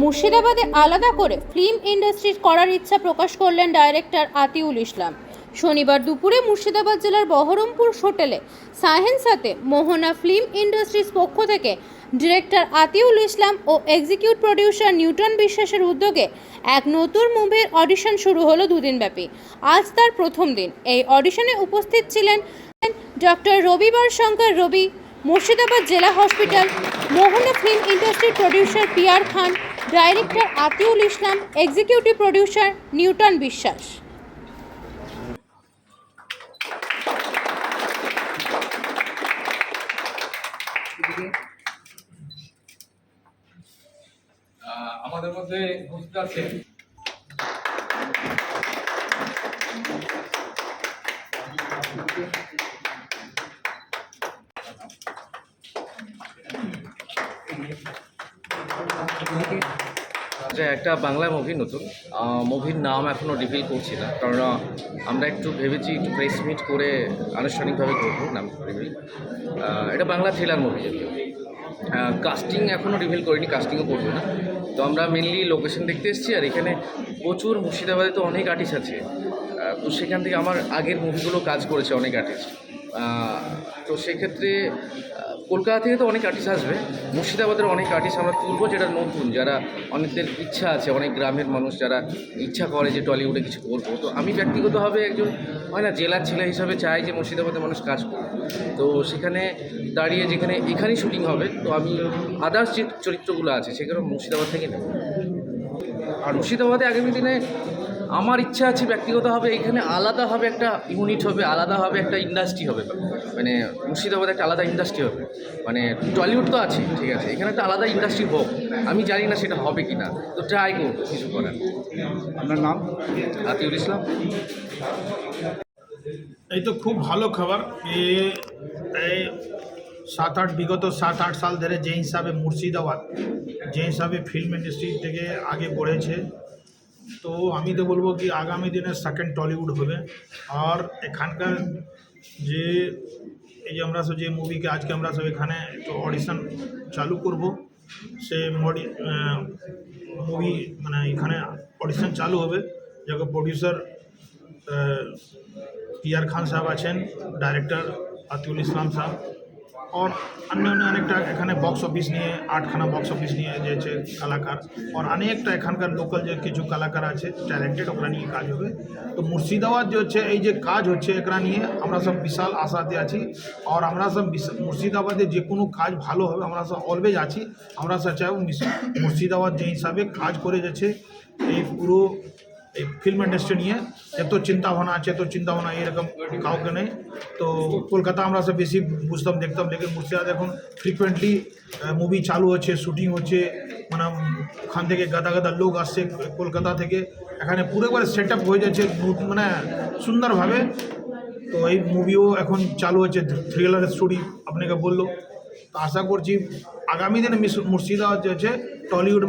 মুর্শিদাবাদে আলাদা করে ফিল্ম ইন্ডাস্ট্রি করার ইচ্ছা প্রকাশ করলেন ডাইরেক্টর আতিউল ইসলাম। শনিবার দুপুরে মুর্শিদাবাদ জেলার বহরমপুর হোটেলে সাহেন্সাতে মোহনা ফিল্ম ইন্ডাস্ট্রিজ পক্ষ থেকে ডিরেক্টর আতিউল ইসলাম ও এক্সিকিউট প্রডিউসার নিউটন বিশ্বাসের উদ্যোগে এক নতুন মুভির অডিশন শুরু হলো দুদিন ব্যাপী আজ তার প্রথম দিন। এই অডিশনে উপস্থিত ছিলেন ডক্টর রবিবার শঙ্কর রবি মুর্শিদাবাদ জেলা হসপিটাল, মোহনা ফিল্ম ইন্ডাস্ট্রির producer Piyar Khan, director Atiul Islam, executive producer Newton Biswas. আমাদের মধ্যে আছে একটা বাংলা মুভি নতুন। মুভির নাম এখনও রিভিল করছি না। কারণ আমরা একটু ভেবেছি একটু প্রেস মিট করে আনুষ্ঠানিকভাবে করব, নাম রিভিল এটা বাংলা থ্রিলার মুভি কাস্টিং এখনও রিভিল করিনি কাস্টিংও করব না। তো আমরা মেনলি লোকেশন দেখতে এসেছি, আর এখানে প্রচুর মুর্শিদাবাদে তো অনেক আর্টিস্ট আছে। তো সেখান থেকে আমার আগের মুভিগুলো কাজ করেছে অনেক আর্টিস্ট তো সেক্ষেত্রে কলকাতা থেকে তো অনেক আর্টিস্ট আসবে। মুর্শিদাবাদের অনেক আর্টিস্ট আমরা তুলবো যেটা নতুন, যারা অনেকদের ইচ্ছা আছে, অনেক গ্রামের মানুষ যারা ইচ্ছা করে যে টলিউডে কিছু করব। তো আমি ব্যক্তিগতভাবে একজন, হয় না, জেলার ছেলে হিসাবে চাই যে মুর্শিদাবাদের মানুষ কাজ করবে তো সেখানে দাঁড়িয়ে যেখানে এখানেই শুটিং হবে, তো আমি আদার্স যে চরিত্রগুলো আছে, সেগুলো মুর্শিদাবাদ থেকে নেব। আর মুর্শিদাবাদে আগামী দিনে আমার ইচ্ছা আছে ব্যক্তিগতভাবে এখানে আলাদাভাবে একটা ইউনিট হবে আলাদাভাবে একটা ইন্ডাস্ট্রি হবে। মানে মুর্শিদাবাদে একটা আলাদা ইন্ডাস্ট্রি হবে। মানে টলিউড তো আছে ঠিক আছে এখানে একটা আলাদা ইন্ডাস্ট্রি হোক। আমি জানি না সেটা হবে কি না তো ট্রাই করব কিছু করার আপনার নাম? আতিউল ইসলাম। এই তো খুব ভালো খবর। এই সাত আট বিগত সাত আট সাল ধরে যে হিসাবে মুর্শিদাবাদ যে হিসাবে ফিল্ম ইন্ডাস্ট্রি থেকে আগে বড়েছে তো আমি তো বলব কি আগামী দিনে সেকেন্ড টলিউড হবে। আর এখানকার যে এই যে আমরা সব যে মুভিকে আজকে আমরা সব এখানে একটু অডিশন চালু করব, সে মডি মুভি মানে এখানে অডিশন চালু হবে। যাকে প্রডিউসার পিয়ার খান সাহেব আছেন ডাইরেক্টর আতিউল ইসলাম সাহেব। और अन्य अन्य অনেকটা এখানে বক্স অফিস নিয়ে আটখানা বক্স অফিস নিয়ে যেছে কালাকার আর অনেকটা এখানকার লোকাল যে কিছু কালাকার আছে ট্যালেন্টেড ওরা নিয়ে কাজ হবে তো মুর্শিদাবাদ যে হচ্ছে এই যে কাজ হচ্ছে একরা নিয়ে আমরা সব বিশাল আশাতে আছি আর আমরা সব বিশ- মুর্শিদাবাদে যে কোনো কাজ ভালো হবে আমরা সব অলওয়েজ আছি আমরা সব চাই মুর্শিদাবাদ যে হিসাবে কাজ করে যাচ্ছে এই পুরো এই ফিল্ম ইন্ডাস্ট্রি নিয়ে এত চিন্তা ভাবনা আছে, এত চিন্তা ভাবনা এরকম কাউকে নেই। তো কলকাতা আমরা সব বেশি বুঝতাম, দেখতাম লেকিন মুর্শিদাবাদ এখন ফ্রিকুয়েন্টলি মুভি চালু হচ্ছে শুটিং হচ্ছে মানে ওখান থেকে গাদা গাদা লোক আসছে কলকাতা থেকে। এখানে পুরো একবার সেট আপ হয়ে যাচ্ছে মানে সুন্দরভাবে। তো এই মুভিও এখন চালু হচ্ছে থ্রিলারের স্টোরি আপনাকে বলল। তো আশা করছি আগামী দিনে মুর্শিদাবাদ যে আছে টলিউড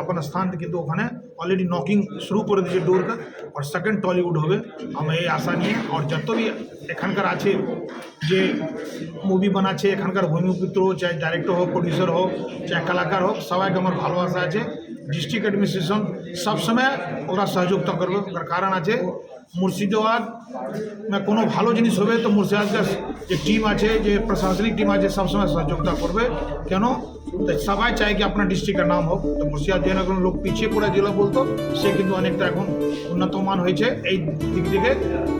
আপনার স্থান কিন্তু ওখানে অলরেডি নকিং শুরু করে দিয়েছে ডোরকে আর সেকেন্ড টলিউড হবে। আমার এই আশা নিয়ে, আর যত বি এখানকার আছে, যে মুভি বানাচ্ছে, এখানকার ভূমিপুত্র চাই ডাইরেক্টর হোক প্রডিউসার হোক, চাই কলাকার হোক, সবাইকে আমার ভালোবাসা আছে। ডিস্ট্রিক্ট অ্যাডমিনিস্ট্রেশন সবসময় ওরা সহযোগিতা করবে। ওর কারণ আছে মুর্শিদাবাদ, না, কোনো ভালো জিনিস হবে তো মুর্শিদাবাদের যে টিম আছে, যে প্রশাসনিক টিম আছে, সবসময় সহযোগিতা করবে। কেন? সবাই চায় কি আপনার ডিস্ট্রিক্টের নাম হোক। তো মুর্শিদাবাদ যে কোনো লোক পিছিয়ে পড়ে জেলা বলতো, সে কিন্তু অনেকটা এখন উন্নতমান হয়েছে এই দিক থেকে।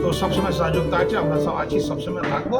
তো সবসময় সহযোগিতা আছে, আমরা সব আছি, সবসময় থাকব।